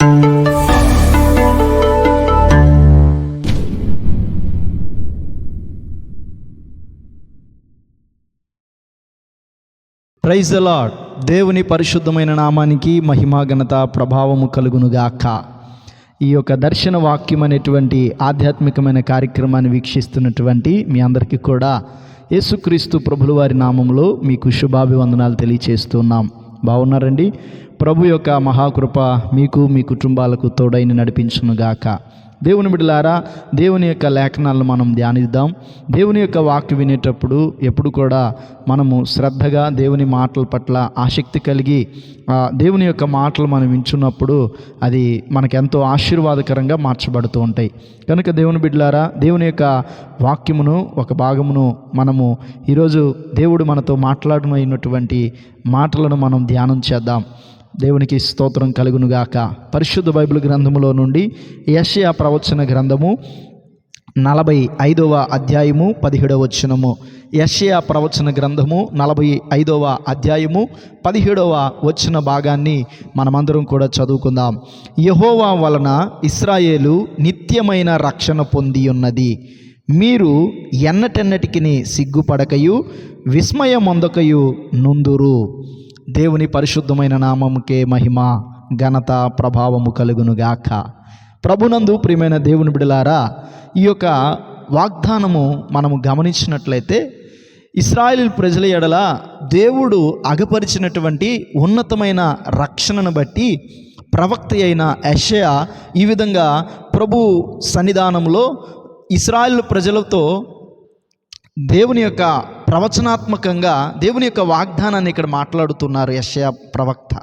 Praise అలాడ్ దేవుని పరిశుద్ధమైన నామానికి మహిమా ఘనత ప్రభావము కలుగునుగాక. ఈ యొక్క దర్శన వాక్యం అనేటువంటి ఆధ్యాత్మికమైన కార్యక్రమాన్ని వీక్షిస్తున్నటువంటి మీ అందరికీ కూడా యేసుక్రీస్తు ప్రభులవారి నామంలో మీకు శుభాభివందనాలు తెలియచేస్తున్నాం. బాగున్నారండి? ప్రభు యొక్క మహాకృప మీకు మీ కుటుంబాలకు తోడైన నడిపించునుగాక దేవుని బిడ్డలారా దేవుని యొక్క లేఖనాలను మనం ధ్యానిద్దాం. దేవుని యొక్క వాక్యం వినేటప్పుడు ఎప్పుడు కూడా మనము శ్రద్ధగా దేవుని మాటల పట్ల ఆసక్తి కలిగి దేవుని యొక్క మాటలు మనం వింటున్నప్పుడు అది మనకెంతో ఆశీర్వాదకరంగా మార్చబడుతూ ఉంటాయి. కనుక దేవుని బిడ్డలారా దేవుని యొక్క వాక్యమును ఒక భాగమును మనము ఈరోజు దేవుడు మనతో మాట్లాడమైనటువంటి మాటలను మనం ధ్యానం చేద్దాం. దేవునికి స్తోత్రం కలుగునుగాక. పరిశుద్ధ బైబిల్ గ్రంథములో నుండి యషయా ప్రవచన గ్రంథము నలభై ఐదవ అధ్యాయము పదిహేడవ వచనము. యషయా ప్రవచన గ్రంథము నలభై ఐదవ అధ్యాయము పదిహేడవ వచన భాగాన్ని మనమందరం కూడా చదువుకుందాం. యహోవా వలన ఇస్రాయేలు నిత్యమైన రక్షణ పొంది ఉన్నది. మీరు ఎన్నటెన్నటికి సిగ్గుపడకయు విస్మయమొందకయు నుందురు. దేవుని పరిశుద్ధమైన నామముకే మహిమ ఘనత ప్రభావము కలుగునుగాక. ప్రభునందు ప్రియమైన దేవుని బిడలారా ఈ యొక్క వాగ్దానము మనము గమనించినట్లయితే ఇస్రాయేల్ ప్రజల ఎడల దేవుడు అగపరిచినటువంటి ఉన్నతమైన రక్షణను బట్టి ప్రవక్త అయిన యెషయా ఈ విధంగా ప్రభు సన్నిధానంలో ఇస్రాయేల్ ప్రజలతో దేవుని యొక్క ప్రవచనాత్మకంగా దేవుని యొక్క వాగ్దానాన్ని ఇక్కడ మాట్లాడుతున్నారు యశయ ప్రవక్త.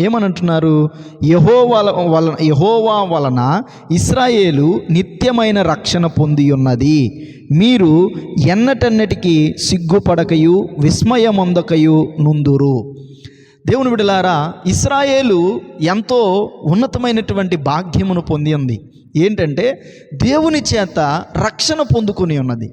ఏమనంటున్నారు? యహోవల వలన యహోవా వలన ఇస్రాయేలు నిత్యమైన రక్షణ పొంది ఉన్నది మీరు ఎన్నటన్నటికీ సిగ్గుపడకయు విస్మయమొందకయు నుందురు. దేవుని విడలారా ఇస్రాయేలు ఎంతో ఉన్నతమైనటువంటి భాగ్యమును పొంది ఉంది ఏంటంటే దేవుని చేత రక్షణ పొందుకుని ఉన్నది.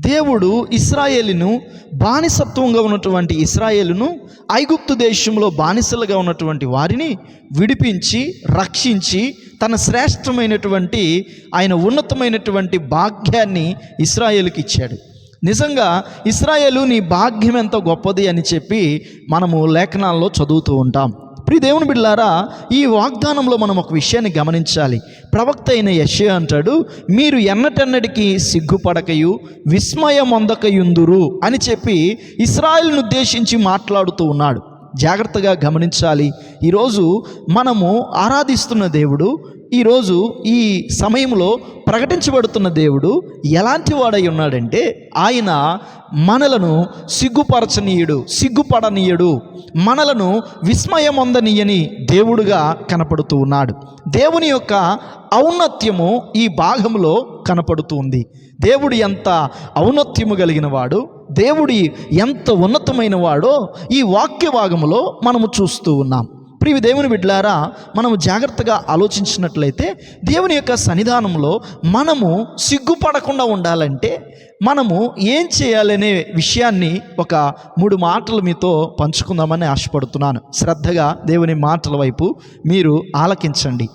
దేవుడు ఇస్రాయేలును బానిసత్వంగా ఉన్నటువంటి ఇస్రాయేలును ఐగుప్తు దేశంలో బానిసలుగా ఉన్నటువంటి వారిని విడిపించి రక్షించి తన శ్రేష్టమైనటువంటి ఆయన ఉన్నతమైనటువంటి భాగ్యాన్ని ఇస్రాయేలుకి ఇచ్చాడు. నిజంగా ఇస్రాయేలు నీ భాగ్యం ఎంత గొప్పది అని చెప్పి మనము లేఖనాల్లో చదువుతూ ఉంటాం. ప్రియ దేవుని బిడ్డలారా ఈ వాగ్దానంలో మనం ఒక విషయాన్ని గమనించాలి. ప్రవక్త అయిన యశ అంటాడు మీరు ఎన్నటెన్నటికి సిగ్గుపడకయు విస్మయం అందకయుందురు అని చెప్పి ఇస్రాయల్ను ఉద్దేశించి మాట్లాడుతూ ఉన్నాడు. జాగ్రత్తగా గమనించాలి. ఈరోజు మనము ఆరాధిస్తున్న దేవుడు ఈరోజు ఈ సమయంలో ప్రకటించబడుతున్న దేవుడు ఎలాంటి వాడై ఉన్నాడంటే ఆయన మనలను సిగ్గుపరచనీయుడు సిగ్గుపడనీయుడు మనలను విస్మయమొందనీయని దేవుడుగా కనపడుతూ ఉన్నాడు. దేవుని యొక్క ఔన్నత్యము ఈ భాగంలో కనపడుతుంది దేవుడు ఎంత ఔన్నత్యము కలిగిన వాడు దేవుడి ఎంత ఉన్నతమైన వాడో ఈ వాక్య భాగంలో మనము చూస్తూ ఉన్నాం. ప్రివి దేవుని బిడ్లారా మనము జాగ్రత్తగా ఆలోచించినట్లయితే దేవుని యొక్క సన్నిధానంలో మనము సిగ్గుపడకుండా ఉండాలంటే మనము ఏం చేయాలనే విషయాన్ని ఒక మూడు మాటలు మీతో పంచుకుందామని ఆశపడుతున్నాను. శ్రద్ధగా దేవుని మాటల వైపు మీరు ఆలకించండి.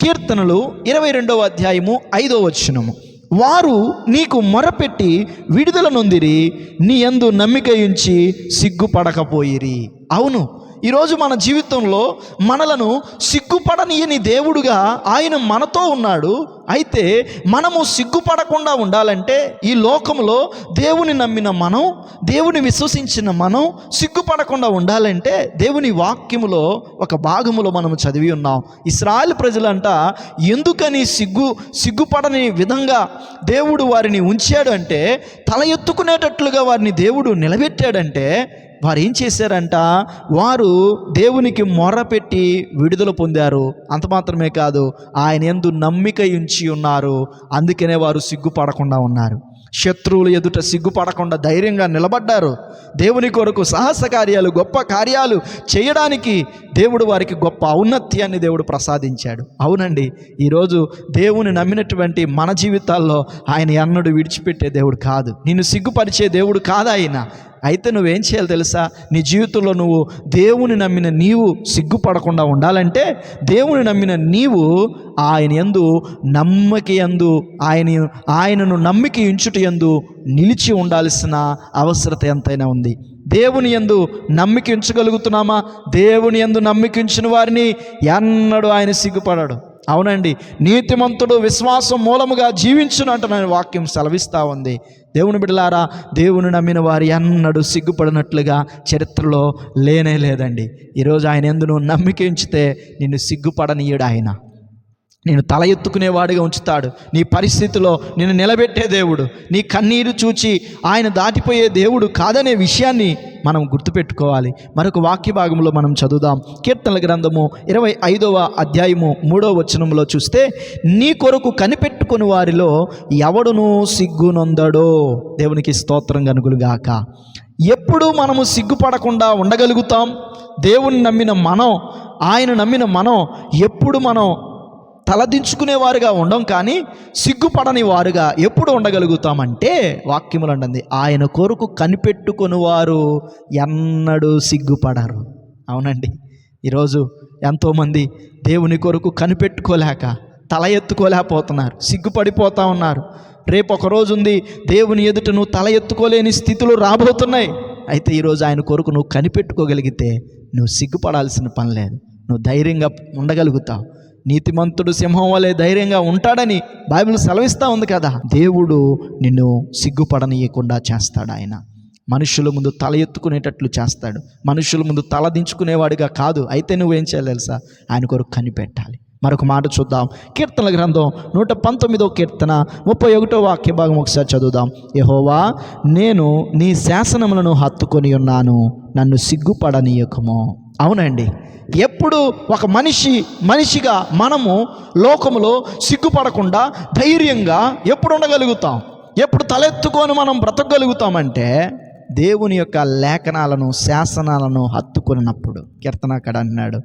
కీర్తనలు ఇరవై రెండవ అధ్యాయము ఐదవ వచనము. వారు నీకు మొరపెట్టి విడుదల నొందిరి నీ యందు నమ్మిక ఉంచి సిగ్గుపడకపోయిరి. అవును ఈరోజు మన జీవితంలో మనలను సిగ్గుపడనీయని దేవుడుగా ఆయన మనతో ఉన్నాడు. అయితే మనము సిగ్గుపడకుండా ఉండాలంటే ఈ లోకంలో దేవుని నమ్మిన మనం దేవుని విశ్వసించిన మనం సిగ్గుపడకుండా ఉండాలంటే దేవుని వాక్యములో ఒక భాగములో మనం చదివి ఉన్నాం. ఇస్రాయల్ ప్రజలంట ఎందుకని సిగ్గు సిగ్గుపడని విధంగా దేవుడు వారిని ఉంచాడు అంటే తల ఎత్తుకునేటట్లుగా వారిని దేవుడు నిలబెట్టాడంటే వారు ఏం చేశారంట? వారు దేవునికి మొర్రపెట్టి విడుదల పొందారు. అంత మాత్రమే కాదు ఆయన ఎందు నమ్మిక ఉంచి ఉన్నారు. అందుకనే వారు సిగ్గుపడకుండా ఉన్నారు. శత్రువులు ఎదుట సిగ్గుపడకుండా ధైర్యంగా నిలబడ్డారు. దేవుని కొరకు సాహస కార్యాలు గొప్ప కార్యాలు చేయడానికి దేవుడు వారికి గొప్ప ఔన్నత్యాన్ని దేవుడు ప్రసాదించాడు. అవునండి ఈరోజు దేవుని నమ్మినటువంటి మన జీవితాల్లో ఆయన ఎన్నడు విడిచిపెట్టే దేవుడు కాదు. నిన్ను సిగ్గుపరిచే దేవుడు కాదు ఆయన. అయితే నువ్వేం చేయాలి తెలుసా? నీ జీవితంలో నువ్వు దేవుని నమ్మిన నీవు సిగ్గుపడకుండా ఉండాలంటే దేవుని నమ్మిన నీవు ఆయన యందు నమ్మకి యందు ఆయన ఆయనను నమ్మికి ఇంచుట ఎందు నిలిచి ఉండాల్సిన అవసరత ఎంతైనా ఉంది. దేవుని యందు నమ్మికించగలుగుతున్నామా దేవుని యందు నమ్మికించిన వారిని ఎన్నడూ ఆయన సిగ్గుపడాడు. అవునండి. నీతిమంతుడు విశ్వాసం మూలముగా జీవించునంటున్న వాక్యం సెలవిస్తూ ఉంది. దేవుని బిడ్డలారా దేవుని నమ్మిన వారు ఎన్నడూ సిగ్గుపడినట్లుగా చరిత్రలో లేనే లేదండి. ఈరోజు ఆయన ఎందు నువ్వు నమ్మిక ఉంచితే నిన్ను సిగ్గుపడనీయడు ఆయన. నేను తల ఎత్తుకునేవాడిగా ఉంచుతాడు. నీ పరిస్థితిలో నిన్ను నిలబెట్టే దేవుడు. నీ కన్నీరు చూచి ఆయన దాటిపోయే దేవుడు కాదనే విషయాన్ని మనం గుర్తుపెట్టుకోవాలి. మరొక వాక్య భాగంలో మనం చదువుదాం. కీర్తనల గ్రంథము ఇరవై ఐదవ అధ్యాయము మూడవ వచనంలో చూస్తే నీ కొరకు కనిపెట్టుకుని వారిలో ఎవడును సిగ్గునొందడో. దేవునికి స్తోత్రం కనుగులుగాక ఎప్పుడు మనము సిగ్గుపడకుండా ఉండగలుగుతాం. దేవుని నమ్మిన మనం ఆయన నమ్మిన మనం ఎప్పుడు మనం తలదించుకునేవారుగా ఉండం కానీ సిగ్గుపడని వారుగా ఎప్పుడు ఉండగలుగుతామంటే వాక్యములు అంటుంది ఆయన కొరకు కనిపెట్టుకుని వారు ఎన్నడూ సిగ్గుపడరు. అవునండి. ఈరోజు ఎంతోమంది దేవుని కొరకు కనిపెట్టుకోలేక తల ఎత్తుకోలేకపోతున్నారు సిగ్గుపడిపోతా ఉన్నారు. రేపు ఒక రోజు ఉంది దేవుని ఎదుట నువ్వు తల ఎత్తుకోలేని స్థితులు రాబోతున్నాయి. అయితే ఈరోజు ఆయన కొరకు నువ్వు కనిపెట్టుకోగలిగితే నువ్వు సిగ్గుపడాల్సిన పని లేదు. నువ్వు ధైర్యంగా ఉండగలుగుతావు. నీతిమంతుడు సింహం వలె ధైర్యంగా ఉంటాడని బైబిల్ సెలవిస్తూ ఉంది కదా. దేవుడు నిన్ను సిగ్గుపడనీయకుండా చేస్తాడు ఆయన. మనుషుల ముందు తల ఎత్తుకునేటట్లు చేస్తాడు. మనుషుల ముందు తల దించుకునేవాడిగా కాదు. అయితే నువ్వేం చేయాలి తెలుసా? ఆయన కొరకు కనిపెట్టాలి. మరొక మాట చూద్దాం. కీర్తనల గ్రంథం నూట పంతొమ్మిదో కీర్తన ముప్పై ఒకటో వాక్య భాగం ఒకసారి చదువుదాం. యహోవా నేను నీ శాసనములను హత్తుకొని ఉన్నాను. నన్ను సిగ్గుపడనీయకము. అవునండి. ఎప్పుడు ఒక మనిషి మనిషిగా మనము లోకములో సిగ్గుపడకుండా ధైర్యంగా ఎప్పుడు ఉండగలుగుతాం? ఎప్పుడు తలెత్తుకొని మనం బ్రతకగలుగుతామంటే దేవుని యొక్క లేఖనాలను శాసనాలను హత్తుకొనినప్పుడు. కీర్తనాకడ అన్నాడు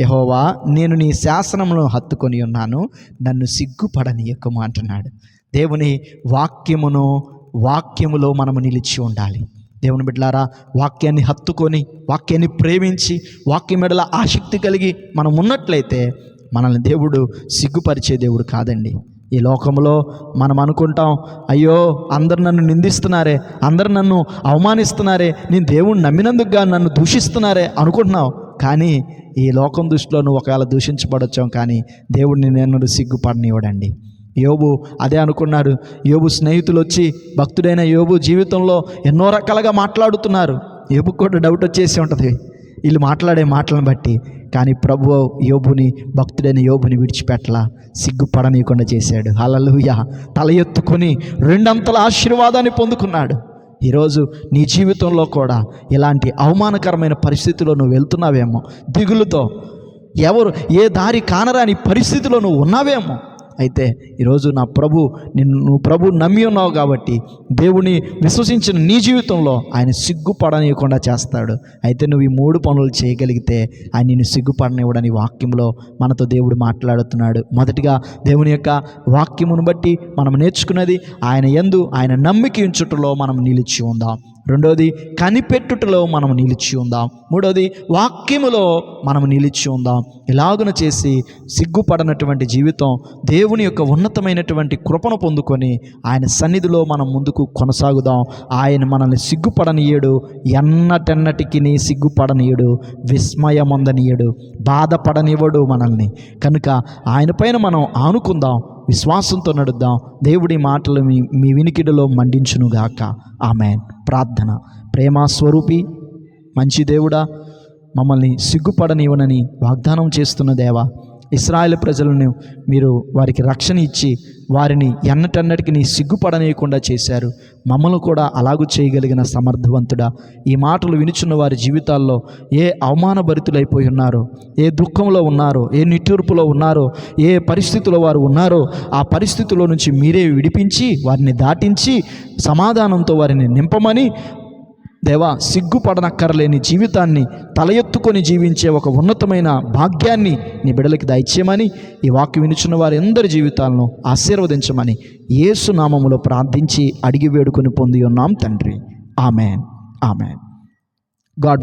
యహోవా నేను నీ శాసనములను హత్తుకొని ఉన్నాను నన్ను సిగ్గుపడనీయకము అంటున్నాడు. దేవుని వాక్యమును వాక్యములో మనము నిలిచి ఉండాలి. దేవుని బిడ్డలారా వాక్యాన్ని హత్తుకొని వాక్యాన్ని ప్రేమించి వాక్యం మెడల ఆసక్తి కలిగి మనం ఉన్నట్లయితే మనల్ని దేవుడు సిగ్గుపరిచే దేవుడు కాదండి. ఈ లోకంలో మనం అనుకుంటాం అయ్యో అందరు నన్ను నిందిస్తున్నారే అందరు నన్ను అవమానిస్తున్నారే నేను దేవుణ్ణి నమ్మినందుకుగా నన్ను దూషిస్తున్నారే అనుకుంటున్నావు. కానీ ఈ లోకం దృష్టిలో నువ్వు ఒకవేళ దూషించబడొచ్చాం కానీ దేవుడిని నేను సిగ్గుపడనివ్వడండి యోబు అదే అనుకున్నారు యోబు స్నేహితులు వచ్చి భక్తుడైన యోబు జీవితంలో ఎన్నో రకాలుగా మాట్లాడుతున్నారు. యోబుకు కూడా డౌట్ వచ్చేసి ఉంటుంది. వీళ్ళు మాట్లాడే మాటలను బట్టి. కానీ ప్రభు యోబుని భక్తుడైన యోబుని విడిచిపెట్టలా సిగ్గుపడనీయకుండా చేశాడు. అలలుయ తల ఎత్తుకొని రెండంతల ఆశీర్వాదాన్ని పొందుకున్నాడు. ఈరోజు నీ జీవితంలో కూడా ఇలాంటి అవమానకరమైన పరిస్థితిలో నువ్వు వెళ్తున్నావేమో. దిగులుతో. ఎవరు ఏ దారి కానరాని పరిస్థితిలో నువ్వు ఉన్నావేమో. అయితే ఈరోజు నా ప్రభు నిన్ను నువ్వు ప్రభు నమ్మి ఉన్నావు కాబట్టి దేవుని విశ్వసించిన నీ జీవితంలో ఆయన సిగ్గుపడనివ్వకుండా చేస్తాడు. అయితే నువ్వు ఈ మూడు పనులు చేయగలిగితే ఆయన నిన్ను సిగ్గుపడనివ్వడని వాక్యంలో మనతో దేవుడు మాట్లాడుతున్నాడు. మొదటిగా దేవుని యొక్క వాక్యమును బట్టి మనం నేర్చుకున్నది ఆయన ఎందు ఆయన నమ్మిక ఉంచుటలో మనం నిలిచి ఉందాం. రెండోది కనిపెట్టుటలో మనం నిలిచి ఉందాం. మూడోది వాక్యములో మనం నిలిచి ఉందాం. ఇలాగున చేసి సిగ్గుపడనటువంటి జీవితం దేవుని యొక్క ఉన్నతమైనటువంటి కృపను పొందుకొని ఆయన సన్నిధిలో మనం ముందుకు కొనసాగుదాం. ఆయన మనల్ని సిగ్గుపడనీయడు ఎన్నటెన్నటికి నీ సిగ్గుపడనీయడు విస్మయమొందనీయడు బాధపడనివ్వడు మనల్ని. కనుక ఆయన పైన మనం ఆనుకుందాం. విశ్వాసంతో నడుద్దాం. దేవుడి మాటలు మీ మీ వినికిడిలో మండించునుగాక ఆమె ప్రార్థన. ప్రేమ స్వరూపి మంచి దేవుడా మమ్మల్ని సిగ్గుపడనివ్వనని వాగ్దానం చేస్తున్న దేవా ఇస్రాయల్ ప్రజలను మీరు వారికి రక్షణ ఇచ్చి వారిని ఎన్నటన్నటికి నీ సిగ్గుపడనీయకుండా చేశారు. మమ్మల్ని కూడా అలాగూ చేయగలిగిన సమర్థవంతుడా. ఈ మాటలు వినుచున్న వారి జీవితాల్లో ఏ అవమానభరితులైపోయి ఉన్నారో ఏ దుఃఖంలో ఉన్నారో ఏ నిట్టూర్పులో ఉన్నారో ఏ పరిస్థితిలో వారు ఉన్నారో ఆ పరిస్థితిలో నుంచి మీరే విడిపించి వారిని దాటించి సమాధానంతో వారిని నింపమని దేవా సిగ్గుపడనక్కరలేని జీవితాన్ని తల ఎత్తుకొని జీవించే ఒక ఉన్నతమైన భాగ్యాన్ని నీ బిడలకి దయచేయమని ఈ వాక్యం వినుచున్న వారి అందరి జీవితాలను ఆశీర్వదించమని యేసు నామములో ప్రార్థించి అడిగి వేడుకొని పొంది ఉన్నాం తండ్రి. ఆమెన్. ఆమె గాడ్